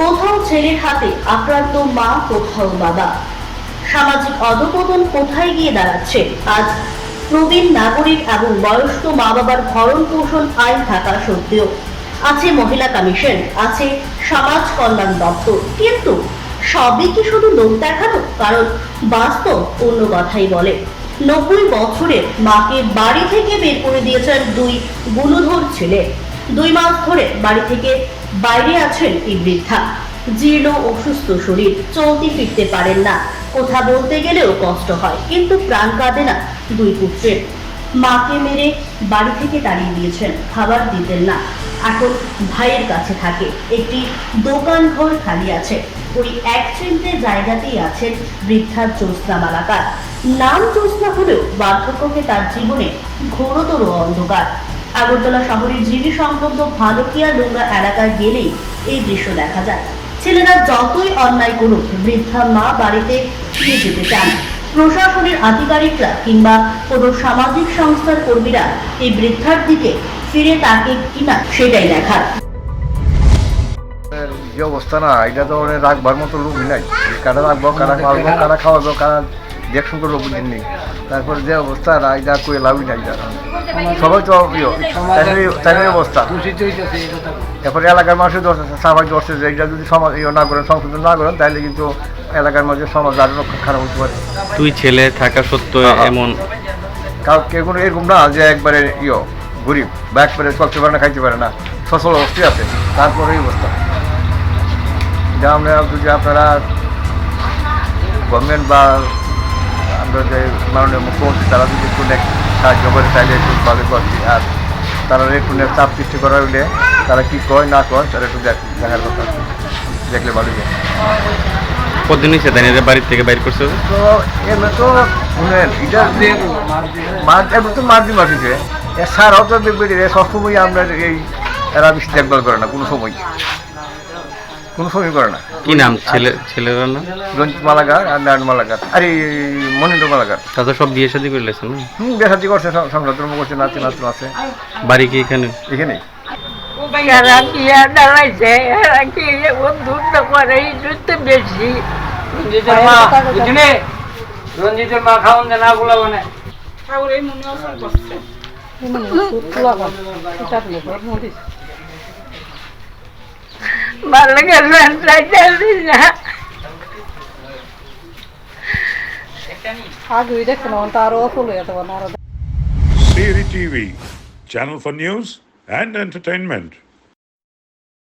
কোথাও ছেলের হাতে আক্রান্ত মা, কোথাও বাবা। সামাজিক অধপতন কোথায় গিয়ে দাঁড়াচ্ছে? আজ প্রবীণ নাগরিক এবং বয়স্ক মা বাবার ভরণ পোষণ আইন থাকা সত্ত্বেও আছে মহিলা কমিশন, আছে সমাজ কল্যাণ দপ্তর। কিন্তু সবই কি শুধু লোক দেখানো? কারণ বাস্তব অন্য কথাই বলে। নব্বই বছরের মাকে বাড়ি থেকে বের করে দিয়েছেন দুই গুণধর ছেলে। দুই মাস ধরে বাড়ি থেকে বাইরে আছেন এই বৃদ্ধা। জীর্ণ অসুস্থ শরীর, চলতে ফিরতে পারেন না। কথা বলতে গেলেও কষ্ট হয়, কিন্তু প্রাণ কাঁদে না দুই পুত্রের। মাকে মেরে বাড়ি থেকে তাড়িয়ে দিয়েছেন, খাবার দিতেন না। এখন ভাইয়ের কাছে থাকে, একটি দোকান ঘর খালি আছে। ওই এক চিনতে জায়গাতেই আছেন বৃদ্ধা জ্যোৎস্না মালাকার নাম জ্যোৎস্না হলেও বার্ধক্যকে তার জীবনে ঘোরতর অন্ধকার। আগরতলা শহরের জিবি সংলগ্ন ভালকিয়া ডোঙ্গা এলাকায় গেলেই এই দৃশ্য দেখা যায়। ছেলেরা যতই অন্যায় করুক, বৃদ্ধা মা বাড়িতে ফিরে যেতে চান। প্রশাসনের আধিকারিকরা কিংবা কোনো সামাজিক সংস্থার কর্মীরা এই বৃদ্ধার দিকে ফিরে তাকে কিনা সেটাই দেখার। যে অবস্থা না, এটা তো মানে রাখবার মতো লোকই নাই। কারা রাখব কারা খাওয়াবো কারা খাওয়াবো, কারা দেখশুন করে লোক নেই তারপরে যে অবস্থা এটা করে লাভই নাই সবাই তো প্রিয় তাই অবস্থা। এরপরে এলাকার মানুষের আছে সবাই দোষ যে এটা যদি সমাজ ইয়ে না করেন সংশোধন না করেন তাহলে কিন্তু এলাকার মধ্যে সমাজ আরও খারাপ হতে পারে। তুই ছেলে থাকা সত্ত্বেও। এমন কাউ কেউ কোনো এরকম না যে একবারে ইয়ে গরিব বা একবারে চলতে পারে না খাইতে পারে না। সচল অবস্থায় আছে। তারপরে এই অবস্থা। যা আমরা যদি আপনারা গভর্নমেন্ট বা আমরা যে মাননীয় মুখ্যমন্ত্রী তারা যদি একটু সাহায্য করে তাহলে একটু ভালো করছি। আর তারা একটু চাপ সৃষ্টি করা হইলে তারা কি কয় না কয় তারা একটু দেখ- দেখার কথা। দেখলে ভালো হয় কতদিন হয়েছে তাই এদের বাড়ির থেকে বাইর করছে তো এমনি তো শুনেন এটা মাছ এমনি তো মাছ দিয়ে মাছিছে এছাড়াও তো দেখবে সবসময় আমরা এই এরা বেশি দেখভাল করে না কোনো সময়। কোনো সময় করে না। কি নাম? ছেলে ছেলের নাম? রঞ্জিত মালাগার আর নারায়ণ মালাগার আর এই মনিন্দ্র মালাগার তাদের সব বিয়ে শাদী করে লেছেন না? হুম বেসাদি করছে সংসার করছে নাচে নাচতে আছে। বাড়ি কি এখানে? এখানেই যারা বিয়া দাঁড়াইছে এরা কি বন্ধুত্ব করে? এই বেশি। রঞ্জিতের মা খাওয়ান দেন না গুলা মানে ভালো গেলেন চাইতে না ಆಗ മരണങ്ങൾ TV, channel for news and entertainment.